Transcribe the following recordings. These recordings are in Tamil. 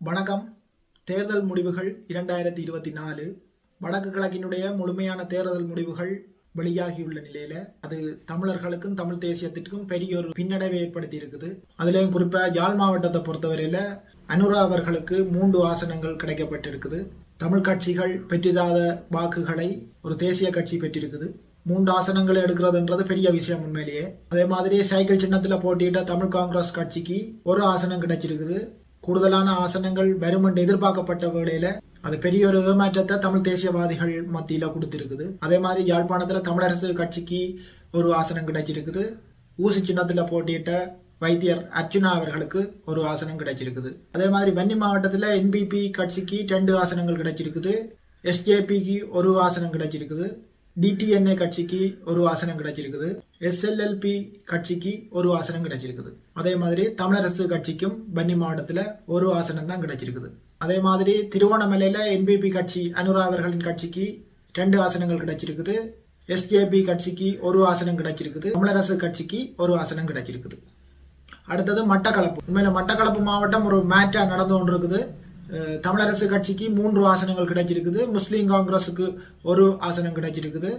வணக்கம். தேர்தல் முடிவுகள் இரண்டாயிரத்தி இருபத்தி நாலு. வடக்கு கிழக்கினுடைய முழுமையான தேர்தல் முடிவுகள் வெளியாகியுள்ள நிலையில அது தமிழர்களுக்கும் தமிழ் தேசியத்திற்கும் பெரிய ஒரு பின்னடைவை ஏற்படுத்தி இருக்குது அதுலேயும் குறிப்பா யாழ் மாவட்டத்தை பொறுத்தவரையில அனுரா அவர்களுக்கு மூன்று ஆசனங்கள் கிடைக்கப்பட்டிருக்குது. தமிழ் கட்சிகள் பெற்றிராத வாக்குகளை ஒரு தேசிய கட்சி பெற்றிருக்குது. மூன்று ஆசனங்களை எடுக்கிறதுன்றது பெரிய விஷயம் உண்மையிலேயே. அதே மாதிரி சைக்கிள் சின்னத்தில் போட்டியிட்ட தமிழ் காங்கிரஸ் கட்சிக்கு ஒரு ஆசனம் கிடைச்சிருக்குது. கூடுதலான ஆசனங்கள் வரும் என்று எதிர்பார்க்கப்பட்ட வேளையில அது பெரிய ஒரு ஏமாற்றத்தை தமிழ் தேசியவாதிகள் மத்தியில கொடுத்திருக்குது. அதே மாதிரி யாழ்ப்பாணத்துல தமிழரசு கட்சிக்கு ஒரு ஆசனம் கிடைச்சிருக்குது. ஊசி சின்னத்துல போட்டியிட்ட வைத்தியர் அர்ச்சுனா அவர்களுக்கு ஒரு ஆசனம் கிடைச்சிருக்குது. அதே மாதிரி வன்னி மாவட்டத்தில் என்பிபி கட்சிக்கு ரெண்டு ஆசனங்கள் கிடைச்சிருக்குது. எஸ்ஜேபிக்கு ஒரு ஆசனம் கிடைச்சிருக்குது. டிடிஎன்ஏ கட்சிக்கு ஒரு ஆசனம் கிடைச்சிருக்குது. எஸ்எல்எல்பி கட்சிக்கு ஒரு ஆசனம் கிடைச்சிருக்குது. அதே மாதிரி தமிழரசு கட்சிக்கும் பன்னி மாவட்டத்தில் ஒரு வாசனம் தான் கிடைச்சிருக்குது. அதே மாதிரி திருவண்ணாமலையில் என்பிபி கட்சி அனுரா அவர்களின் கட்சிக்கு ரெண்டு ஆசனங்கள் கிடைச்சிருக்குது. எஸ்ஜேபி கட்சிக்கு ஒரு ஆசனம் கிடைச்சிருக்குது. தமிழரசு கட்சிக்கு ஒரு ஆசனம் கிடைச்சிருக்குது. அடுத்தது மட்டக்களப்பு. உண்மையில மட்டக்களப்பு மாவட்டம் ஒரு மேட்சா நடந்து கொண்டிருக்குது. தமிழரசு கட்சிக்கு மூன்று ஆசனங்கள் கிடைச்சிருக்குது. முஸ்லீம் காங்கிரஸுக்கு ஒரு ஆசனம் கிடைச்சிருக்குது.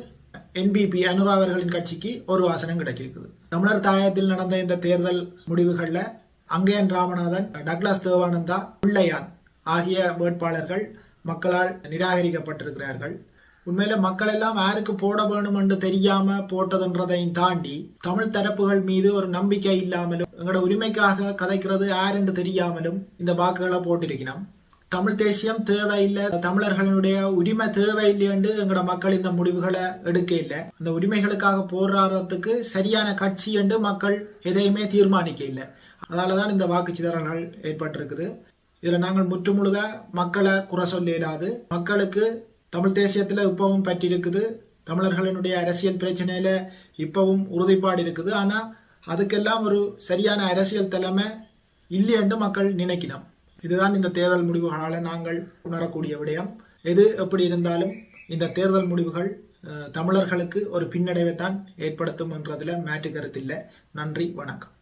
என்பிபி அனுரா அவர்களின் கட்சிக்கு ஒரு ஆசனம் கிடைச்சிருக்குது. தமிழர் தாயத்தில் நடந்த இந்த தேர்தல் முடிவுகளில் அங்கேயன் ராமநாதன் டக்ளாஸ் தேவானந்தா பிள்ளையான் ஆகிய வேட்பாளர்கள் மக்களால் நிராகரிக்கப்பட்டிருக்கிறார்கள். உண்மையில மக்கள் எல்லாம் யாருக்கு போட வேணும் என்று தெரியாம போட்டதுன்றதையும் தாண்டி தமிழ் தரப்புகள் மீது ஒரு நம்பிக்கை இல்லாமலும் எங்களோட உரிமைக்காக கதைக்கிறது யார் என்று தெரியாமலும் இந்த வாக்குகளை போட்டிருக்கிறோம். தமிழ் தேசியம் தேவையில்லை தமிழர்களுடைய உரிமை தேவையில்லை என்று எங்களோட மக்கள் இந்த முடிவுகளை எடுக்க இல்லை அந்த உரிமைகளுக்காக போராடுறதுக்கு சரியான கட்சி என்று மக்கள் எதையுமே தீர்மானிக்க இல்லை அதனாலதான் இந்த வாக்குச்சிதறல்கள் ஏற்பட்டிருக்குது. இதில் நாங்கள் முற்றுமுழுத மக்களை குறை சொல்ல இயலாது. மக்களுக்கு தமிழ் தேசியத்தில் இப்பவும் பற்றியிருக்குது தமிழர்களினுடைய அரசியல் பிரச்சனையில் இப்பவும் உறுதிப்பாடு இருக்குது. ஆனால் அதுக்கெல்லாம் ஒரு சரியான அரசியல் தலைமை இல்லை என்று மக்கள் நினைக்கணும் இதுதான் இந்த தேர்தல் முடிவுகளால் நாங்கள் உணரக்கூடிய விடயம். எது எப்படி இருந்தாலும் இந்த தேர்தல் முடிவுகள் அஹ், தமிழர்களுக்கு ஒரு பின்னடைவை தான் ஏற்படுத்தும் என்றதுல மாற்று கருத்தில்லை. நன்றி வணக்கம்.